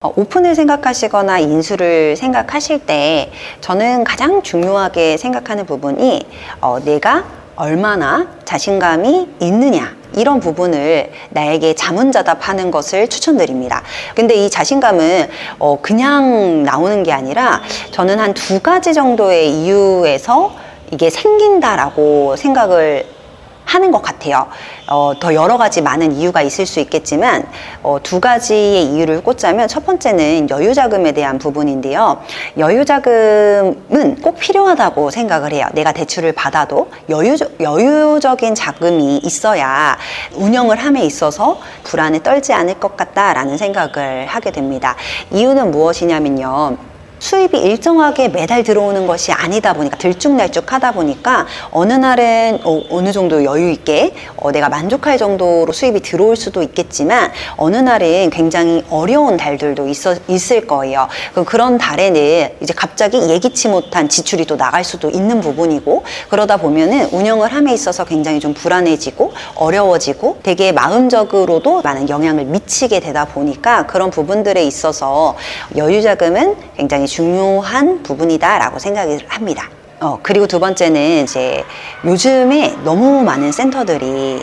어, 오픈을 생각하시거나 인수를 생각하실 때 저는 가장 중요하게 생각하는 부분이 어, 내가 얼마나 자신감이 있느냐 이런 부분을 나에게 자문자답하는 것을 추천드립니다. 근데 이 자신감은 어, 그냥 나오는 게 아니라 저는 한 두 가지 정도의 이유에서 이게 생긴다라고 생각을 하는 것 같아요. 어, 더 여러 가지 많은 이유가 있을 수 있겠지만 어, 두 가지의 이유를 꽂자면 첫 번째는 여유 자금에 대한 부분인데요. 여유 자금은 꼭 필요하다고 생각을 해요. 내가 대출을 받아도 여유, 여유적인 자금이 있어야 운영을 함에 있어서 불안에 떨지 않을 것 같다라는 생각을 하게 됩니다. 이유는 무엇이냐면요. 수입이 일정하게 매달 들어오는 것이 아니다 보니까 들쭉날쭉 하다 보니까 어느 날은 어, 느 정도 여유 있게 어, 내가 만족할 정도로 수입이 들어올 수도 있겠지만 어느 날은 굉장히 어려운 달들도 있어, 있을 거예요. 그럼 그런 달에는 이제 갑자기 예기치 못한 지출이 또 나갈 수도 있는 부분이고 그러다 보면은 운영을 함에 있어서 굉장히 좀 불안해지고 어려워지고 되게 마음적으로도 많은 영향을 미치게 되다 보니까 그런 부분들에 있어서 여유 자금은 굉장히 중요한 부분이다라고 생각을 합니다. 어, 그리고 두 번째는 이제 요즘에 너무 많은 센터들이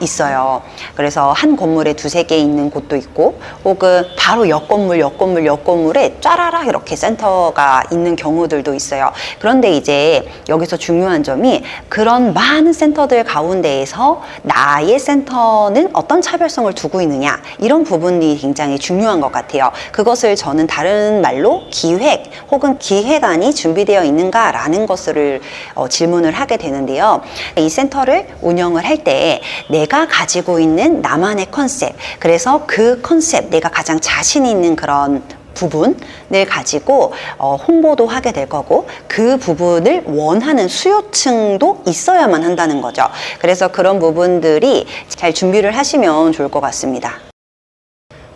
있어요. 그래서 한 건물에 두세 개 있는 곳도 있고, 혹은 바로 옆 건물, 옆 건물, 옆 건물에 짜라락 이렇게 센터가 있는 경우들도 있어요. 그런데 이제 여기서 중요한 점이 그런 많은 센터들 가운데에서 나의 센터는 어떤 차별성을 두고 있느냐, 이런 부분이 굉장히 중요한 것 같아요. 그것을 저는 다른 말로 기획 혹은 기획안이 준비되어 있는가라는 것을 어, 질문을 하게 되는데요. 이 센터를 운영을 할 때 내가 가지고 있는 나만의 컨셉, 그래서 그 컨셉, 내가 가장 자신 있는 그런 부분을 가지고 어, 홍보도 하게 될 거고 그 부분을 원하는 수요층도 있어야만 한다는 거죠. 그래서 그런 부분들이 잘 준비를 하시면 좋을 것 같습니다.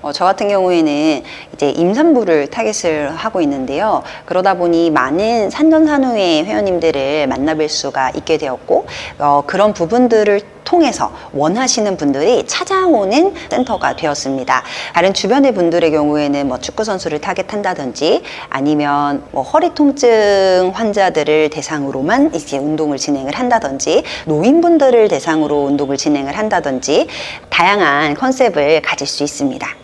어, 저 같은 경우에는 이제 임산부를 타겟을 하고 있는데요. 그러다 보니 많은 산전산후의 회원님들을 만나뵐 수가 있게 되었고, 어, 그런 부분들을 통해서 원하시는 분들이 찾아오는 센터가 되었습니다. 다른 주변의 분들의 경우에는 뭐 축구 선수를 타겟한다든지 아니면 뭐 허리 통증 환자들을 대상으로만 이제 운동을 진행을 한다든지 노인분들을 대상으로 운동을 진행을 한다든지 다양한 컨셉을 가질 수 있습니다.